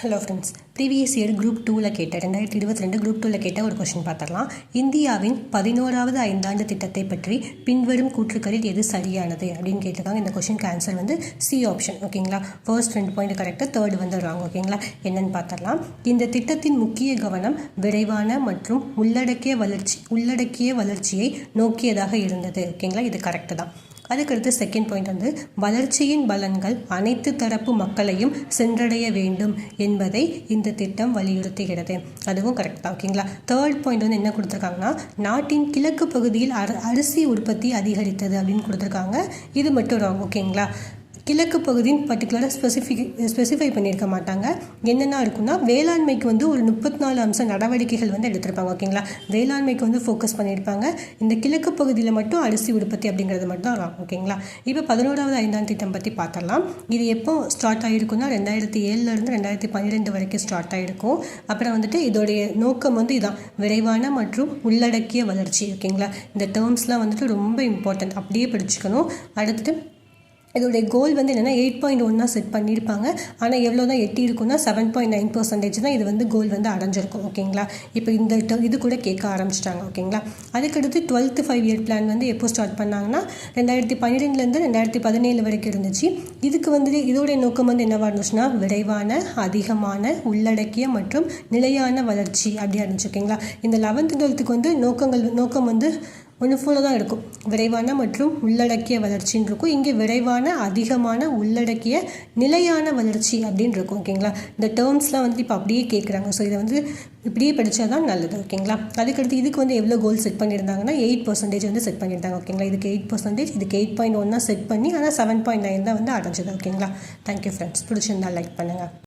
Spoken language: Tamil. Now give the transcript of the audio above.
Hello friends previous year group டூவில் கேட்ட ரெண்டாயிரத்தி இருபத்தி ரெண்டு குரூப் டூவில் கேட்ட ஒரு கொஷின் பார்த்துடலாம். இந்தியாவின் பதினோராவது ஐந்தாண்டு திட்டத்தை பற்றி பின்வரும் கூற்றுக்களில் எது சரியானது அப்படின்னு கேட்டிருக்காங்க. இந்த கொஷினுக்கு ஆன்சர் வந்து சி ஆப்ஷன் ஓகேங்களா ஃபர்ஸ்ட் ரெண்டு பாயிண்ட் கரெக்டாக தேர்ட் வந்து ராங் ஓகேங்களா என்னென்னு பார்த்துடலாம். இந்த திட்டத்தின் முக்கிய கவனம் விரைவான மற்றும் உள்ளடக்கிய வளர்ச்சி உள்ளடக்கிய வளர்ச்சியை நோக்கியதாக இருந்தது ஓகேங்களா இது கரெக்டு தான். அதுக்கடுத்து செகண்ட் பாயிண்ட் வந்து வளர்ச்சியின் பலன்கள் அனைத்து தரப்பு மக்களையும் சென்றடைய வேண்டும் என்பதை இந்த திட்டம் வலியுறுத்துகிறது. அதுவும் கரெக்ட் தான் ஓகேங்களா தேர்ட் பாயிண்ட் வந்து என்ன கொடுத்துருக்காங்கன்னா நாட்டின் கிழக்கு பகுதியில் அரிசி உற்பத்தி அதிகரித்தது அப்படின்னு கொடுத்துருக்காங்க. இது மட்டும் ராங் ஓகேங்களா கிழக்கு பகுதியின் பர்டிகுலராக ஸ்பெசிஃபிக் ஸ்பெசிஃபை பண்ணியிருக்க மாட்டாங்க. என்னென்ன இருக்குன்னா வேளாண்மைக்கு வந்து ஒரு முப்பத்தி நாலு அம்ச நடவடிக்கைகள் வந்து எடுத்திருப்பாங்க ஓகேங்களா வேளாண்மைக்கு வந்து ஃபோக்கஸ் பண்ணியிருப்பாங்க. இந்த கிழக்கு பகுதியில் மட்டும் அரிசி உற்பத்தி அப்படிங்கிறது மட்டும் தான் ஓகேங்களா இப்போ பதினோராவது ஐந்தாம் திட்டம் பற்றி பார்த்துடலாம். இது எப்போ ஸ்டார்ட் ஆகிருக்குன்னா ரெண்டாயிரத்தி ஏழுலேருந்து ரெண்டாயிரத்தி பன்னிரெண்டு வரைக்கும் ஸ்டார்ட் ஆகிருக்கும் அப்புறம் வந்துட்டு இதோடைய நோக்கம் வந்து இதான். விரைவான மற்றும் உள்ளடக்கிய வளர்ச்சி ஓகேங்களா இந்த டேர்ம்ஸ்லாம் வந்துட்டு ரொம்ப இம்பார்ட்டன்ட் அப்படியே படிச்சுக்கணும். அடுத்துட்டு இதோடைய கோல் வந்து என்னென்னா எயிட் பாயிண்ட் ஒன்னாக செட் பண்ணியிருப்பாங்க. ஆனால் எவ்வளோ தான் எட்டி இருக்குன்னா செவன் பாயிண்ட் நைன் பர்சன்டேஜ் தான் இது வந்து கோல் வந்து அடைஞ்சிருக்கும். ஓகேங்களா இப்போ இந்த இது கூட கேட்க ஆரம்பிச்சிட்டாங்க. ஓகேங்களா அதுக்கடுத்து டுவெல்த்து ஃபைவ் இயர் பிளான் வந்து எப்போ ஸ்டார்ட் பண்ணாங்கன்னா ரெண்டாயிரத்தி பன்னிரெண்டுலேருந்து ரெண்டாயிரத்தி பதினேழு வரைக்கும் இருந்துச்சு. இதுக்கு வந்து இதோடைய நோக்கம் வந்து என்னவாக இருந்துச்சுன்னா விரைவான அதிகமான உள்ளடக்கிய மற்றும் நிலையான வளர்ச்சி அப்படியா இருந்துச்சு. ஓகேங்களா இந்த லெவன்த்து டுவெல்த்துக்கு வந்து நோக்கங்கள் நோக்கம் வந்து ஒன்று ஃபுல்லாக தான் இருக்கும். விரைவான மற்றும் உள்ளடக்கிய வளர்ச்சின்னு இருக்கும். இங்கே விரைவான அதிகமான உள்ளடக்கிய நிலையான வளர்ச்சி அப்படின்னு இருக்கும் ஓகேங்களா? இந்த டேர்ம்ஸ்லாம் வந்து இப்போ அப்படியே கேட்குறாங்க ஸோ இதை வந்து இப்படியே படித்தா தான் நல்லது ஓகேங்களா? அதுக்கடுத்து இதுக்கு வந்து எவ்வளோ கோல் செட் பண்ணியிருந்தாங்கன்னா எயிட் பர்சன்டேஜ் வந்து செட் பண்ணியிருந்தாங்க ஓகேங்களா? இதுக்கு எயிட் பர்சன்டேஜ் இதுக்கு எயிட் பாயிண்ட் ஒன்னாக செட் பண்ணி ஆனால் செவன் பாயிண்ட் நைன் தான் வந்து அடைஞ்சது ஓகேங்களா? தேங்க்யூ ஃப்ரெண்ட்ஸ் பிடிச்சிருந்தா லைக் பண்ணுங்கள்